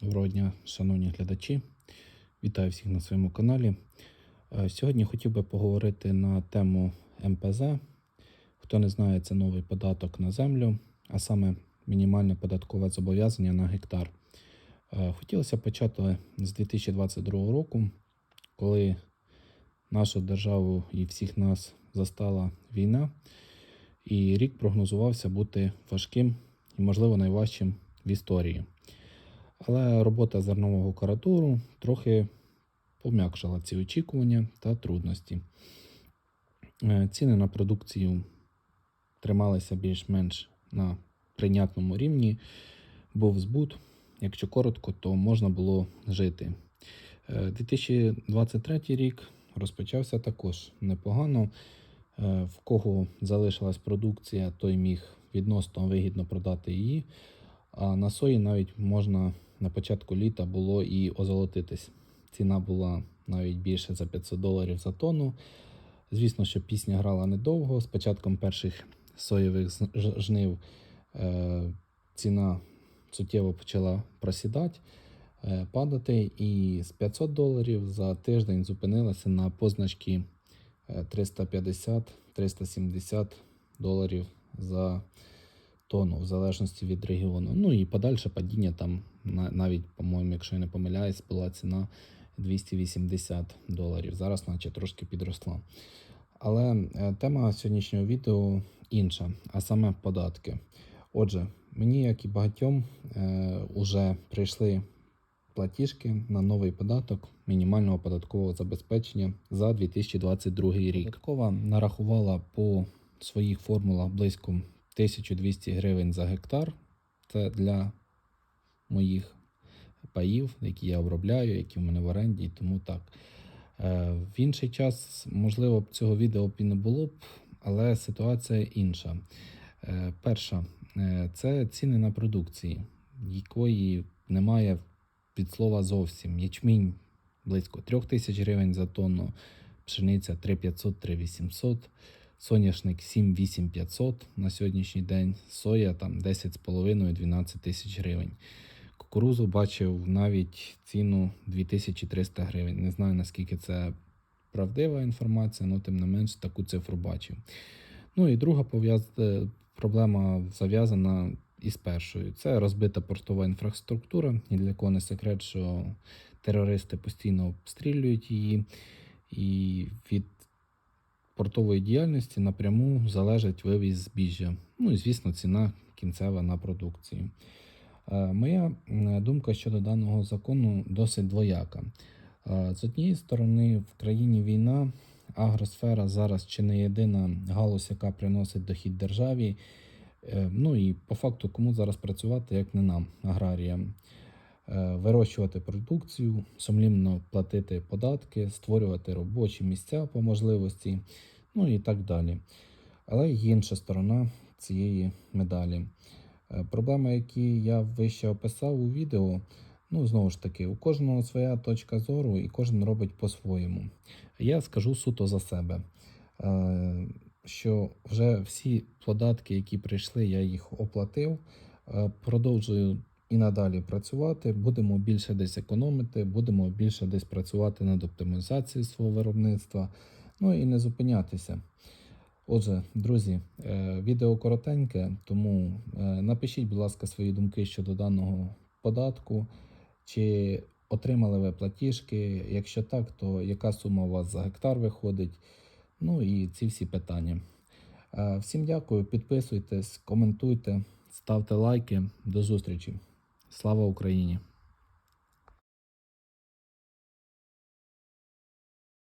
Доброго дня, шановні глядачі. Вітаю всіх на своєму каналі. Е, Сьогодні хотів би поговорити на тему МПЗ. Хто не знає, це новий податок на землю, а саме мінімальне податкове зобов'язання на гектар. Е, Хотілося почати з 2022 року, коли нашу державу і всіх нас застала війна, і рік прогнозувався бути важким і, можливо, найважчим в історії. Але робота зернового каратуру трохи пом'якшила ці очікування та трудності. Е, Ціни на продукцію трималися більш-менш на прийнятному рівні, був збут. Якщо коротко, то можна було жити. Е, 2023 рік розпочався також непогано. Е, В кого залишилась продукція, той міг відносно вигідно продати її. А на сої навіть можна на початку літа було і озолотитись. Ціна була навіть більше за 500 доларів за тонну. Звісно, що пісня грала недовго. З початком перших соєвих жнив е, ціна суттєво почала просідати, е, падати, і з 500 доларів за тиждень зупинилася на позначки е, 350-370 доларів за тонну, в залежності від регіону. Ну і подальше падіння там навіть, по-моєму, якщо я не помиляюсь, була ціна 280 доларів. Зараз, наче трошки підросла. Але е, тема сьогоднішнього відео інша, а саме податки. Отже, мені, як і багатьом, е, уже прийшли платіжки на новий податок мінімального податкового забезпечення за 2022 рік. Податкова нарахувала по своїх формулах близько 1200 гривень за гектар. Це для моїх паїв, які я обробляю, які в мене в оренді, і тому так. Е, В інший час, можливо, цього відео б і не було б, але ситуація інша. Е, Перша е, це ціни на продукції, якої немає від слова зовсім. Ячмінь близько 3 тисяч гривень за тонну, пшениця 3500-3800, соняшник 7-8500 на сьогоднішній день, соя там 10,5-12 тисяч гривень. Кукурузу бачив навіть ціну 2300 гривень. Не знаю наскільки це правдива інформація, але тим не менш таку цифру бачив. Ну і друга е, проблема зав'язана із першою. Це розбита портова інфраструктура. І для кого не секрет, що терористи постійно обстрілюють її, і від портової діяльності напряму залежить вивіз збіжжя. Ну і звісно, ціна кінцева на продукцію. Е, Моя думка щодо даного закону досить двояка. Е, З однієї сторони, в країні війна, агросфера зараз чи не єдина галузь, яка приносить дохід державі. Е, Ну і по факту, кому зараз працювати, як не нам, аграріям. Е, Вирощувати продукцію, сумлінно платити податки, створювати робочі місця по можливості, ну і так далі. Але інша сторона цієї медалі. Е, Проблеми, які я вище описав у відео, ну знову ж таки, у кожного своя точка зору, і кожен робить по-своєму. Я скажу суто за себе, е, що вже всі податки, які прийшли, я їх оплатив. Продовжую і надалі працювати. Будемо більше десь економити, будемо більше десь працювати над оптимізацією свого виробництва, ну і не зупинятися. Отже, друзі, е, відео коротеньке, тому е, напишіть, будь ласка, свої думки щодо даного податку. Чи отримали ви платіжки? Якщо так, то яка сума у вас за гектар виходить? Ну і ці всі питання. Е, Всім дякую, підписуйтесь, коментуйте, ставте лайки. До зустрічі. Слава Україні!